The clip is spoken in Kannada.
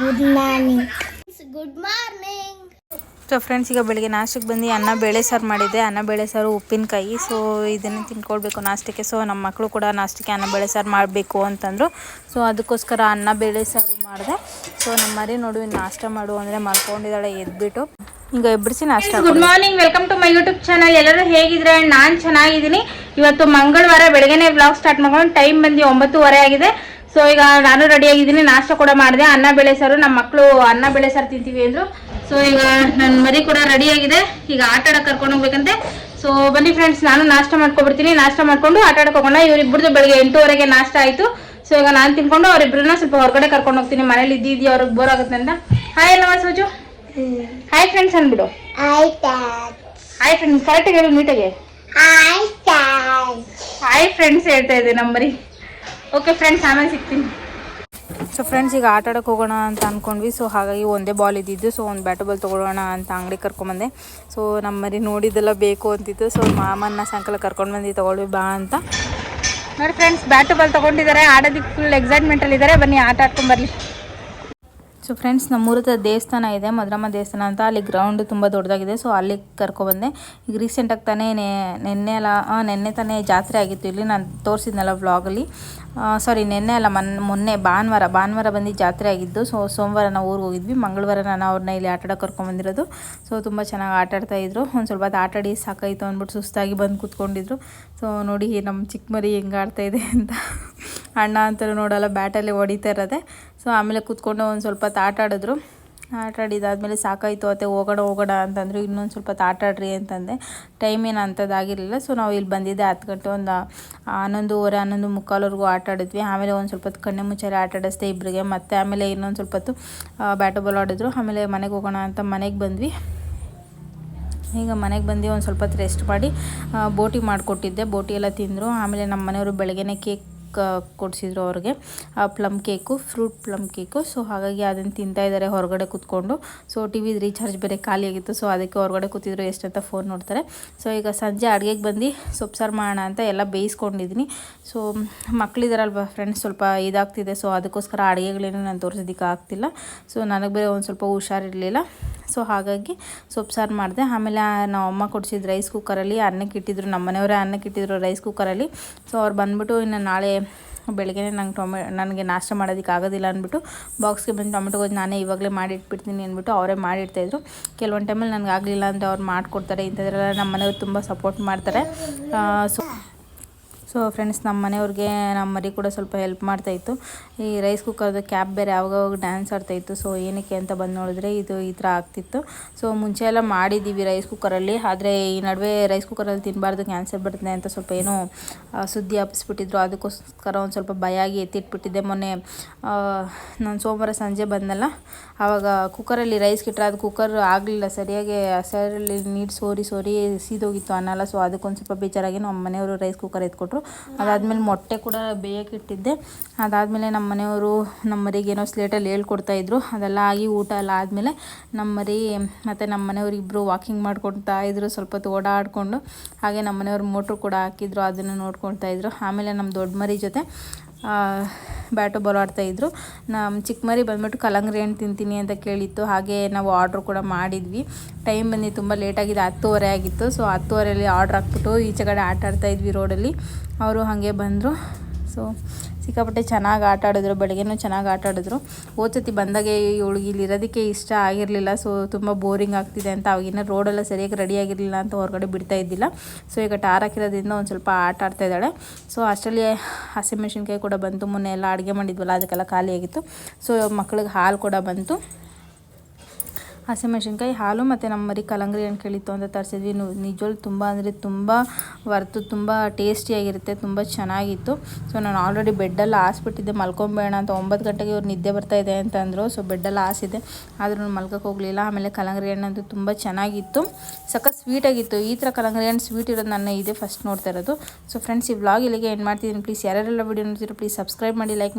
Good morning good morning so friends ಈಗ ಬೆಳಿಗ್ಗೆ ನಾಷ್ಟಕ್ಕೆ ಬಂದು ಅನ್ನ ಬೇಳೆ ಸಾರು ಮಾಡಿದ್ದೆ. ಅನ್ನ ಬೇಳೆ ಸಾರು ಉಪ್ಪಿನಕಾಯಿ. ಸೊ ಇದನ್ನು ತಿನ್ಕೊಳ್ಬೇಕು ನಾಷ್ಟಕ್ಕೆ. ಸೊ ನಮ್ಮ ಮಕ್ಕಳು ಕೂಡ ನಾಷ್ಟಕ್ಕೆ ಅನ್ನ ಬೇಳೆ ಸಾರು ಮಾಡಬೇಕು ಅಂತಂದರು. ಸೊ ಅದಕ್ಕೋಸ್ಕರ ಅನ್ನ ಬೇಳೆ ಸಾರು ಮಾಡಿದೆ. ಸೊ ನಮ್ಮ ಮರಿ ನೋಡು ಇನ್ನು ನಾಷ್ಟ ಮಾಡು ಅಂದರೆ ಮಾಡ್ಕೊಂಡಿದ್ದಾಳೆ ಎದ್ಬಿಟ್ಟು. ಈಗ ಎಬ್ಬರಿಸಿ ನಾಷ್ಟ good morning welcome to my YouTube channel ಎಲ್ಲರೂ ಹೇಗಿದ್ರೆ ನಾನು ಚೆನ್ನಾಗಿದ್ದೀನಿ. ಇವತ್ತು ಮಂಗಳವಾರ ಬೆಳಗ್ಗೆನೆ ವ್ಲಾಗ್ ಸ್ಟಾರ್ಟ್ ಮಾಡ್ಕೊಂಡು ಟೈಮ್ ಬಂದು ಒಂಬತ್ತುವರೆ ಆಗಿದೆ. ಸೊ ಈಗ ನಾನು ರೆಡಿ ಆಗಿದ್ದೀನಿ. ನಾಷ್ಟ ಕೂಡ ಮಾಡಿದೆ. ಅನ್ನ ಬೇಳೆ ಸಾರು. ನಮ್ಮ ಮಕ್ಕಳು ಅನ್ನ ಬೇಳೆ ಸಾರು ತಿಂತೀವಿ ಅಂದರು. ಸೊ ಈಗ ನನ್ನ ಮರಿ ಕೂಡ ರೆಡಿ ಆಗಿದೆ. ಈಗ ಆಟ ಆಡಕ್ಕೆ ಕರ್ಕೊಂಡು ಹೋಗ್ಬೇಕಂತೆ. ಸೊ ಬನ್ನಿ ಫ್ರೆಂಡ್ಸ್ ನಾನು ನಾಷ್ಟ ಮಾಡ್ಕೊಬಿಡ್ತೀನಿ. ನಾಷ್ಟ ಮಾಡಿಕೊಂಡು ಆಟ ಆಡಕ್ಕೆ ಹೋಗೋಣ. ಇವರಿಬ್ಬರದ್ದು ಬೆಳಗ್ಗೆ ಎಂಟೂವರೆಗೆ ನಾಷ್ಟ ಆಯಿತು. ಸೊ ಈಗ ನಾನು ತಿನ್ಕೊಂಡು ಅವರಿಬ್ಬರನ್ನ ಸ್ವಲ್ಪ ಹೊರಗಡೆ ಕರ್ಕೊಂಡು ಹೋಗ್ತೀನಿ. ಮನೇಲಿ ಇದ್ದೀವಿ ಅವ್ರಿಗೆ ಬೋರ್ ಆಗುತ್ತೆ ಅಂತ. ಹಾಯ್ ಅಲ್ಲವಾ ಸೋಜು? ಹಾಯ್ ಫ್ರೆಂಡ್ಸ್ ಅಂದ್ಬಿಡು ಹಾಯ್ ಫ್ರೆಂಡ್ಸ್ ಕರೆಕ್ಟಾಗಿ ಹೇಳು ನೀಟಾಗಿ ಹಾಯ್ ಫ್ರೆಂಡ್ಸ್ ಹೇಳ್ತಾ ಇದೆ ನಂಬರಿ ಓಕೆ ಫ್ರೆಂಡ್ಸ್ ಆಮೇಲೆ ಸಿಗ್ತೀನಿ. ಸೊ ಫ್ರೆಂಡ್ಸ್ ಈಗ ಆಟ ಆಡೋಕೆ ಹೋಗೋಣ ಅಂತ ಅಂದ್ಕೊಂಡ್ವಿ ಸೊ ಹಾಗಾಗಿ ಒಂದೇ ಬಾಲ್ ಇದ್ದಿದ್ದು. ಸೊ ಒಂದು ಬ್ಯಾಟ್ ಬಾಲ್ ತೊಗೊಳ್ಳೋಣ ಅಂತ ಅಂಗಡಿ ಕರ್ಕೊಂಬಂದೆ ಸೊ ನಮ್ಮ ಮರಿ ನೋಡಿದ್ದೆಲ್ಲ ಬೇಕು ಅಂತಿತ್ತು. ಸೊ ಮಾಮನ್ನ ಸಾಯಂಕಾಲ ಕರ್ಕೊಂಡು ಬಂದು ತೊಗೊಳ್ವಿ ಬಾ ಅಂತ. ನೋಡಿ ಫ್ರೆಂಡ್ಸ್ ಬ್ಯಾಟ್ ಬಾಲ್ ತೊಗೊಂಡಿದ್ದಾರೆ. ಆಡೋದಕ್ಕೆ ಫುಲ್ ಎಕ್ಸೈಟ್ಮೆಂಟಲ್ಲಿದ್ದಾರೆ ಬನ್ನಿ ಆಟ ಆಡ್ಕೊಂಡು ಬರಲಿ. ಸೊ ಫ್ರೆಂಡ್ಸ್ ನಮ್ಮೂರದ ದೇವಸ್ಥಾನ ಇದೆ ಮದ್ರಮ್ಮ ದೇವಸ್ಥಾನ ಅಂತ. ಅಲ್ಲಿ ಗ್ರೌಂಡ್ ತುಂಬ ದೊಡ್ಡದಾಗಿದೆ. ಸೊ ಅಲ್ಲಿ ಕರ್ಕೊಬಂದೆ ಈಗ ರೀಸೆಂಟಾಗಿ ತಾನೇ ನೆನ್ನೆ ಅಲ್ಲ ನೆನ್ನೆ ತಾನೇ ಜಾತ್ರೆ ಆಗಿತ್ತು. ಇಲ್ಲಿ ನಾನು ತೋರಿಸಿದ್ನಲ್ಲ ವ್ಲಾಗಲ್ಲಿ ಸಾರಿ ನೆನ್ನೆ ಅಲ್ಲ, ಮನ್, ಮೊನ್ನೆ ಭಾನುವಾರ ಭಾನುವಾರ ಬಂದು ಜಾತ್ರೆ ಆಗಿದ್ದು. ಸೊ ಸೋಮವಾರ ನಾವು ಊರಿಗೆ ಹೋಗಿದ್ವಿ. ಮಂಗಳವಾರ ನಾನು ಅವ್ರನ್ನ ಇಲ್ಲಿ ಆಟ ಆಡೋಕೆ ಕರ್ಕೊಂಬಂದಿರೋದು ಸೊ ತುಂಬ ಚೆನ್ನಾಗಿ ಆಟ ಆಡ್ತಾಯಿದ್ರು ಒಂದು ಸ್ವಲ್ಪ ಹೊತ್ತು ಆಟ ಆಡಿ ಸಾಕಾಯಿತು ಅಂದ್ಬಿಟ್ಟು ಸುಸ್ತಾಗಿ ಬಂದು ಕೂತ್ಕೊಂಡಿದ್ರು. ಸೊ ನೋಡಿ, ನಮ್ಮ ಚಿಕ್ಕ ಮರಿ ಹೆಂಗೆ ಆಡ್ತಾಯಿದೆ ಅಂತ. ಅಣ್ಣ ಅಂತಲೂ ನೋಡಲ್ಲ, ಬ್ಯಾಟಲ್ಲಿ ಹೊಡಿತಾ ಇರೋದೆ. ಸೊ ಆಮೇಲೆ ಕೂತ್ಕೊಂಡು ಒಂದು ಸ್ವಲ್ಪ ತಾಟ ಆಡಿದ್ರು. ಆಟ ಆಡಿದಾದಮೇಲೆ ಸಾಕಾಯಿತು, ಅತ್ತೆ ಹೋಗೋಣ ಹೋಗೋಣ ಅಂತಂದರು. ಇನ್ನೊಂದು ಸ್ವಲ್ಪ ಆಟ ಆಡ್ರಿ ಅಂತಂದೆ. ಟೈಮ್ ಏನು ಅಂಥದ್ದಾಗಿರಲಿಲ್ಲ ಸೊ ನಾವು ಇಲ್ಲಿ ಬಂದಿದ್ದೆ ಹತ್ತು ಗಂಟೆ ಒಂದು ಹನ್ನೊಂದುವರೆ ಹನ್ನೊಂದು ಮುಕ್ಕಾಲ್ವರೆಗೂ ಆಟ ಆಡಿದ್ವಿ. ಆಮೇಲೆ ಒಂದು ಸ್ವಲ್ಪ ಕಣ್ಣೆ ಮುಚ್ಚಾರೆ ಆಟ ಇಬ್ಬರಿಗೆ ಮತ್ತೆ ಆಮೇಲೆ ಇನ್ನೊಂದು ಸ್ವಲ್ಪ ಹೊತ್ತು ಬ್ಯಾಟು ಬಾಲ್ ಆಡಿದ್ರು. ಆಮೇಲೆ ಮನೆಗೆ ಹೋಗೋಣ ಅಂತ ಮನೆಗೆ ಬಂದ್ವಿ. ಈಗ ಮನೆಗೆ ಬಂದು ಒಂದು ಸ್ವಲ್ಪ ಹೊತ್ತು ರೆಸ್ಟ್ ಮಾಡಿ ಬೋಟಿ ಮಾಡಿಕೊಟ್ಟಿದ್ದೆ. ಬೋಟಿ ಎಲ್ಲ ತಿಂದರು. ಆಮೇಲೆ ನಮ್ಮ ಮನೆಯವರು ಬೆಳಗ್ಗೆನೇ ಕೇಕ್ ಕೊಡಿಸಿದ್ರು ಅವ್ರಿಗೆ. Plum cake fruit plum cake so ಹಾಗಾಗಿ ಅದನ್ನು ತಿಂತಾ ಇದ್ದಾರೆ ಹೊರಗಡೆ ಕೂತ್ಕೊಂಡು. ಸೊ ಟಿ ವಿದು ರೀಚಾರ್ಜ್ ಬೇರೆ ಖಾಲಿಯಾಗಿತ್ತು ಸೊ ಅದಕ್ಕೆ ಹೊರಗಡೆ ಕೂತಿದ್ರು ಎಷ್ಟಂತ ಫೋನ್ ನೋಡ್ತಾರೆ. ಸೊ ಈಗ ಸಂಜೆ ಅಡುಗೆಗೆ ಬಂದು ಸೊಪ್ಸಾರು ಮಾಡೋಣ ಅಂತ ಎಲ್ಲ ಬೇಯಿಸ್ಕೊಂಡಿದ್ದೀನಿ ಸೊ ಮಕ್ಕಳಿದಾರಲ್ವ ಫ್ರೆಂಡ್ಸ್ ಸ್ವಲ್ಪ ಇದಾಗ್ತಿದೆ. ಸೊ ಅದಕ್ಕೋಸ್ಕರ ಅಡುಗೆಗಳೇನು ನಾನು ತೋರಿಸೋದಕ್ಕೆ ಆಗ್ತಿಲ್ಲ. ಸೊ ನನಗೆ ಬೇರೆ ಒಂದು ಸ್ವಲ್ಪ ಹುಷಾರಿರಲಿಲ್ಲ ಸೊ ಹಾಗಾಗಿ ಸೊಪ್ಪು ಸಾರು ಮಾಡಿದೆ. ಆಮೇಲೆ ನಮ್ಮಮ್ಮ ಕೊಡಿಸಿದ ರೈಸ್ ಕುಕ್ಕರಲ್ಲಿ ಅನ್ನಕ್ಕೆ ಇಟ್ಟಿದ್ರು. ನಮ್ಮ ಮನೆಯವರೇ ಅನ್ನಕ್ಕೆ ಇಟ್ಟಿದ್ರು ರೈಸ್ ಕುಕ್ಕರಲ್ಲಿ ಸೊ ಅವ್ರು ಬಂದ್ಬಿಟ್ಟು ಇನ್ನು ನಾಳೆ ಬೆಳಗ್ಗೆ ನಂಗೆ ಟೊಮೆ, ನನಗೆ ನಾಷ್ಟ ಮಾಡೋದಕ್ಕೆ ಆಗೋದಿಲ್ಲ ಅಂದ್ಬಿಟ್ಟು ಬಾಕ್ಸ್ಗೆ ಬಂದು ಟೊಮೆಟೊ ಗೊಜ್ಜು ನಾನೇ ಇವಾಗಲೇ ಮಾಡಿಟ್ಬಿಡ್ತೀನಿ ಅಂದ್ಬಿಟ್ಟು ಅವರೇ ಮಾಡಿಡ್ತಾಯಿದ್ರು ಕೆಲವೊಂದು ಟೈಮಲ್ಲಿ ನನಗೆ ಆಗಲಿಲ್ಲ ಅಂದರೆ ಅವ್ರು ಮಾಡಿಕೊಡ್ತಾರೆ. ಇಂಥದ್ರೆಲ್ಲ ನಮ್ಮ ಮನೆಯವ್ರು ತುಂಬ ಸಪೋರ್ಟ್ ಮಾಡ್ತಾರೆ. ಸೊ ಸೊ ಫ್ರೆಂಡ್ಸ್ ನಮ್ಮ ಮನೆಯವ್ರಿಗೆ, ನಮ್ಮ ಮರಿ ಕೂಡ ಸ್ವಲ್ಪ ಹೆಲ್ಪ್ ಮಾಡ್ತಾಯಿತ್ತು ಈ ರೈಸ್ ಕುಕ್ಕರ್ದು ಕ್ಯಾಪ್ ಬೇರೆ ಯಾವಾಗವಾಗ ಡ್ಯಾನ್ಸ್ ಆಡ್ತಾಯಿತ್ತು. ಸೊ ಏನಕ್ಕೆ ಅಂತ ಬಂದು ನೋಡಿದ್ರೆ ಇದು ಈ ಥರ ಆಗ್ತಿತ್ತು. ಸೊ ಮುಂಚೆ ಎಲ್ಲ ಮಾಡಿದ್ದೀವಿ ರೈಸ್ ಕುಕ್ಕರಲ್ಲಿ ಆದರೆ ಈ ನಡುವೆ ರೈಸ್ ಕುಕ್ಕರಲ್ಲಿ ತಿನ್ನಬಾರ್ದು ಕ್ಯಾನ್ಸರ್ ಬರ್ತದೆ ಅಂತ ಸ್ವಲ್ಪ ಏನೋ ಸುದ್ದಿ ಹಬ್ಬಿಸ್ಬಿಟ್ಟಿದ್ರು ಅದಕ್ಕೋಸ್ಕರ ಒಂದು ಸ್ವಲ್ಪ ಭಯ ಆಗಿ ಎತ್ತಿಟ್ಬಿಟ್ಟಿದ್ದೆ ಮೊನ್ನೆ. ನಾನು ಸೋಮವಾರ ಸಂಜೆ ಬಂದಲ್ಲ ಆವಾಗ ಕುಕ್ಕರಲ್ಲಿ ರೈಸ್ ಕಿಟ್ರೆ ಅದು ಕುಕ್ಕರ್ ಆಗಲಿಲ್ಲ. ಸರಿಯಾಗಿ ಸರಿಯಲ್ಲಿ ನೀರು ಸೋರಿ ಸೋರಿ ಸೀದೋಗಿತ್ತು ಅನ್ನಲ್ಲ. ಸೊ ಅದಕ್ಕೊಂದು ಸ್ವಲ್ಪ ಬೇಜಾರಾಗಿ ನಮ್ಮ ಮನೆಯವರು ರೈಸ್ ಕುಕ್ಕರ್ ಎತ್ಕೊಟ್ರು. ಅದಾದಮೇಲೆ ಮೊಟ್ಟೆ ಕೂಡ ಬೇಯಕ್ಕೆ ಇಟ್ಟಿದ್ದೆ. ಅದಾದಮೇಲೆ ನಮ್ಮ ಮನೆಯವರು ನಮ್ಮ ಮರಿಗೆ ಏನೋ ಸ್ಲೇಟಲ್ಲಿ ಹೇಳ್ಕೊಡ್ತಾ ಇದ್ರು. ಅದೆಲ್ಲ ಆಗಿ ಊಟ ಎಲ್ಲ ಆದಮೇಲೆ ನಮ್ಮ ಮರಿ ಮತ್ತು ನಮ್ಮ ಮನೆಯವರಿಬ್ಬರು ವಾಕಿಂಗ್ ಮಾಡ್ಕೊಳ್ತಾ ಇದ್ರು. ಸ್ವಲ್ಪ ಹೊತ್ತು ಓಡಾಡಿಕೊಂಡು. ಹಾಗೆ ನಮ್ಮ ಮನೆಯವ್ರು ಮೋಟ್ರು ಕೂಡ ಹಾಕಿದ್ರು. ಅದನ್ನು ನೋಡ್ಕೊಳ್ತಾ ಇದ್ರು. ಆಮೇಲೆ ನಮ್ಮ ದೊಡ್ಡ ಮರಿ ಜೊತೆ ಬ್ಯಾಟು ಬಾಲ್ ಆಡ್ತಾಯಿದ್ರು ನಮ್ಮ ಚಿಕ್ಕ ಮರಿ ಬಂದ್ಬಿಟ್ಟು ಕಲ್ಲಂಗಡಿ ಹಣ್ಣು ತಿಂತೀನಿ ಅಂತ ಕೇಳಿತ್ತು. ಹಾಗೆ ನಾವು ಆರ್ಡ್ರ್ ಕೂಡ ಮಾಡಿದ್ವಿ. ಟೈಮ್ ಬಂದು ತುಂಬ ಲೇಟಾಗಿದೆ ಹತ್ತುವರೆ ಆಗಿತ್ತು. ಸೊ ಹತ್ತುವರೆಯಲ್ಲಿ ಆರ್ಡ್ರ್ ಹಾಕ್ಬಿಟ್ಟು ಈಚೆ ಕಡೆ ಆಟ ಆಡ್ತಾಯಿದ್ವಿ ರೋಡಲ್ಲಿ. ಅವರು ಹಾಗೆ ಬಂದರು. ಸೊ ಸಿಕ್ಕಾಪಟ್ಟೆ ಚೆನ್ನಾಗಿ ಆಟ ಆಡಿದ್ರು, ಬೆಳಗ್ಗೆನೂ ಚೆನ್ನಾಗಿ ಆಟ ಆಡಿದ್ರು. ಸತಿ ಬಂದಾಗೆ ಇವಳಿಗೆ ಇಲ್ಲಿ ಇರೋದಕ್ಕೆ ಇಷ್ಟ ಆಗಿರಲಿಲ್ಲ ಸೊ ತುಂಬ ಬೋರಿಂಗ್ ಆಗ್ತಿದೆ ಅಂತ ಅವಾಗಿನ ರೋಡೆಲ್ಲ ಸರಿಯಾಗಿ ರೆಡಿ ಆಗಿರಲಿಲ್ಲ ಅಂತ ಹೊರಗಡೆ ಬಿಡ್ತಾ ಇದ್ದಿಲ್ಲ. ಸೊ ಈಗ ಟಾರ್ ಹಾಕಿರೋದ್ರಿಂದ ಒಂದು ಸ್ವಲ್ಪ ಆಟ ಆಡ್ತಾ ಇದ್ದಾಳೆ. ಸೊ ಅಷ್ಟರಲ್ಲಿ ಹಸಿಮೆಣ್ಸಿನ್ಕಾಯಿ ಕೂಡ ಬಂತು, ಮೊನ್ನೆ ಎಲ್ಲ ಅಡುಗೆ ಮಾಡಿದ್ವಲ್ಲ, ಅದಕ್ಕೆಲ್ಲ ಖಾಲಿಯಾಗಿತ್ತು. ಸೊ ಮಕ್ಳಿಗೆ ಹಾಲು ಕೂಡ ಬಂತು. ಹಸಿಮೆಣ್ಸಿನ್ಕಾಯಿ ಹಾಲು ಮತ್ತು ನಮ್ಮ ಮರಿ ಕಲಂಗ್ರಿ ಹಣ್ಣು ಕೇಳಿತ್ತು ಅಂತ ತರಿಸಿದ್ವಿ. ನಿಜವಾಗ್ಲೂ ತುಂಬ ಅಂದರೆ ತುಂಬ ವರ್ತು, ತುಂಬ ಟೇಸ್ಟಿಯಾಗಿರುತ್ತೆ, ತುಂಬ ಚೆನ್ನಾಗಿತ್ತು. ಸೊ, ನಾನು ಆಲ್ರೆಡಿ ಬೆಡ್ಡಲ್ಲಿ ಹಾಸ್ಬಿಟ್ಟಿದ್ದೆ. ಮಲ್ಕೊಂಬೇಡ ಅಂತ ಒಂಬತ್ತು ಗಂಟೆಗೆ ಇವ್ರು ನಿದ್ದೆ ಬರ್ತಾ ಇದೆ ಅಂತ ಅಂದರು ಸೊ ಬೆಡ್ಡಲ್ಲಿ ಹಾಸಿದೆ ಆದರೂ ನಾನು ಮಲ್ಕೋಕೆ ಹೋಗಲಿಲ್ಲ. ಆಮೇಲೆ ಹಣ್ಣು ಅಂತೂ ತುಂಬ ಚೆನ್ನಾಗಿತ್ತು. ಸಖತ್ ಸ್ವೀಟಾಗಿತ್ತು ಈ ಥರ ಕಲಂಗರಿ ಹಣ್ಣು ಸ್ವೀಟ್ ಇರೋದು ನನ್ನ ಇದೇ ಫಸ್ಟ್ ನೋಡ್ತಾ ಇರೋದು. ಸೊ ಫ್ರೆಂಡ್ಸ್ ಈ ವ್ಲಾಗ್ ಇಲ್ಲಿಗೆ ಏನು ಮಾಡ್ತಿದ್ದೀನಿ. ಪ್ಲೀಸ್ ಯಾರ್ಯಾರೆಲ್ಲ ವೀಡಿಯೋ ನೋಡ್ತಿರೋ ಪ್ಲೀಸ್ ಸಬ್ಸ್ಕ್ರೈಬ್ ಮಾಡಿ ಲೈಕ್ ಮಾಡಿ.